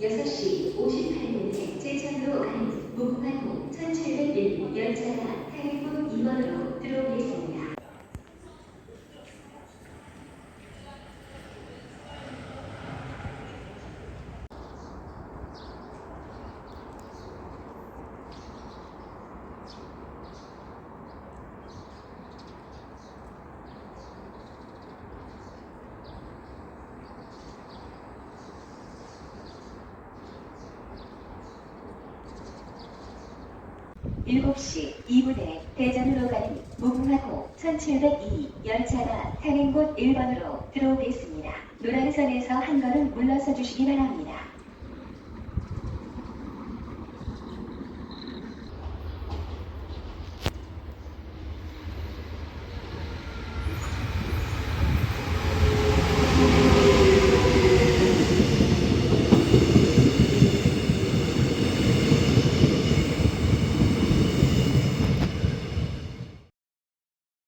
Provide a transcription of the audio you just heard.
6시 58분에 제천 7시 2분에 대전으로 가는 무궁화호 1702 열차가 타는 곳 1번으로 들어오겠습니다. 노란선에서 한 걸음 물러서 주시기 바랍니다.